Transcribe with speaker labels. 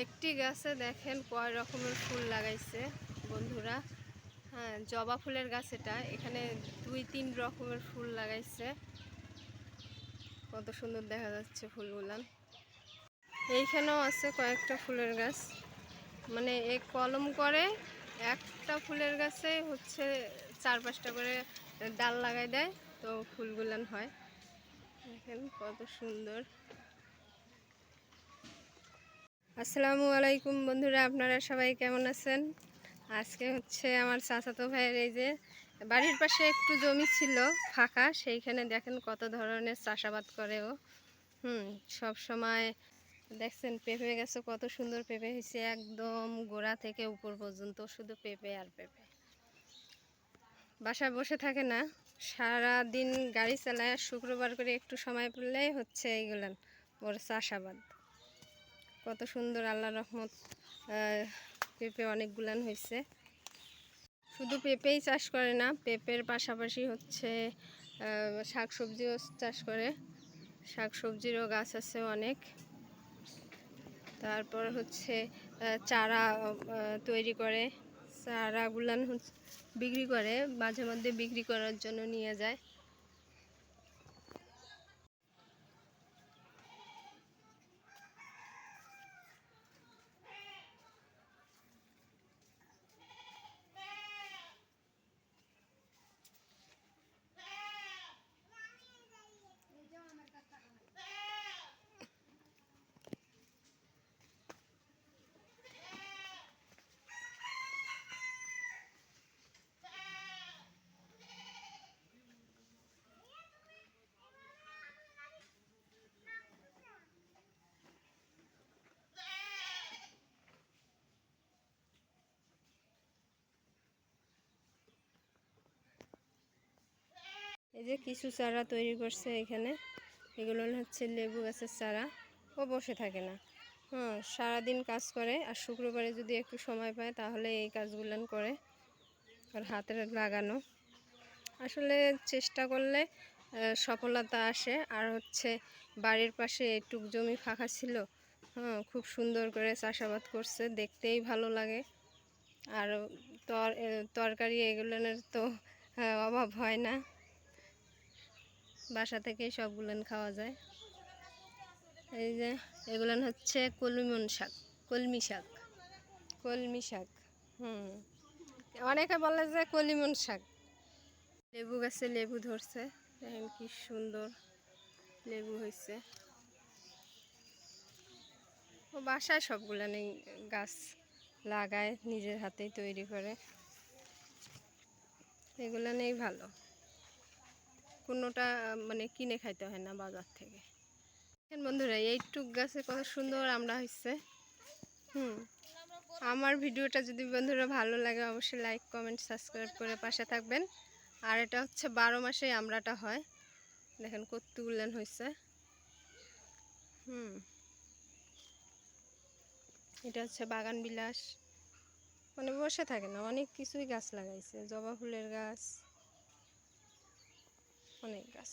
Speaker 1: একটি গাছে দেখেন কয় রকমের ফুল লাগাইছে, বন্ধুরা। হ্যাঁ জবা ফুলের গাছ এটা। এখানে দুই তিন রকমের ফুল লাগাইছে। কত সুন্দর দেখা যাচ্ছে ফুলগুলান এইখানেও আছে কয়েকটা ফুলের গাছ। মানে এই কলম করে একটা ফুলের গাছে হচ্ছে চার পাঁচটা করে ডাল লাগাই দেয়, তো ফুলগুলান হয়। দেখেন কত সুন্দর। আসসালামু আলাইকুম বন্ধুরা, আপনারা সবাই কেমন আছেন? আজকে হচ্ছে আমার চাচাতো ভাইয়ের এই যে বাড়ির পাশে একটু জমি ছিল ফাঁকা, সেইখানে দেখেন কত ধরনের চাষাবাদ করে ও। হুম, সব সময় দেখছেন পেঁপে গেছে কত সুন্দর পেঁপে হয়েছে, একদম গোড়া থেকে উপর পর্যন্ত শুধু পেঁপে আর পেঁপে। বাসায় বসে থাকে না সারা দিন গাড়ি চালায়, শুক্রবার করে একটু সময় পড়লেই হচ্ছে এইগুলান, ওর চাষাবাদ। কত সুন্দর আল্লাহ রহমত পেঁপে অনেকগুলান হয়েছে শুধু পেঁপেই চাষ করে না, পেঁপের পাশাপাশি হচ্ছে শাক সবজিও চাষ করে। শাক সবজিরও গাছ আছে অনেক। তারপর হচ্ছে চারা তৈরি করে। চারাগুলান বিক্রি করে, মাঝে মধ্যে বিক্রি করার জন্য নিয়ে যায়। এই যে কিছু চারা তৈরি করছে এখানে। এগুলো হচ্ছে লেবু গাছের চারা। ও বসে থাকে না। হ্যাঁ সারাদিন কাজ করে আর শুক্রবারে যদি একটু সময় পায় তাহলে এই কাজগুলো করে আর হাতের লাগানো। আসলে চেষ্টা করলে সফলতা আসে। আর হচ্ছে বাড়ির পাশে একটুক জমি ফাঁকা ছিল হ্যাঁ খুব সুন্দর করে চাষাবাদ করছে, দেখতেই ভালো লাগে। আর তর তরকারি এগুলোর তো অভাব হয় না। বাসা থেকেই সবগুলো খাওয়া যায়। এই যে এগুলো হচ্ছে কলমিমন শাক কলমি শাক। কলমি শাক? হুম। অনেকে বলে যে কলিমন শাক। লেবু গাছে লেবু ধরছে। দেখেন কি সুন্দর লেবু হয়েছে ও বাসায় সবগুলো গাছ লাগায় নিজের হাতেই তৈরি করে। এগুলো নেই ভালো। কোনোটা মানে কিনে খাইতে হয় না বাজার থেকে। বন্ধুরা এইটুক গাছে কত সুন্দর আমরা হচ্ছে হুম, আমার ভিডিওটা যদি বন্ধুরা ভালো লাগে, অবশ্যই লাইক কমেন্ট সাবস্ক্রাইব করে পাশে থাকবেন। আর এটা হচ্ছে বারো মাসে আমরাটা হয়। দেখেন কতগুলেন হয়েছে হুম, এটা হচ্ছে বাগান বিলাস। মানে বসে থাকে না, অনেক কিছুই গাছ লাগাইছে, জবা ফুলের গাছ। অনেক গাছ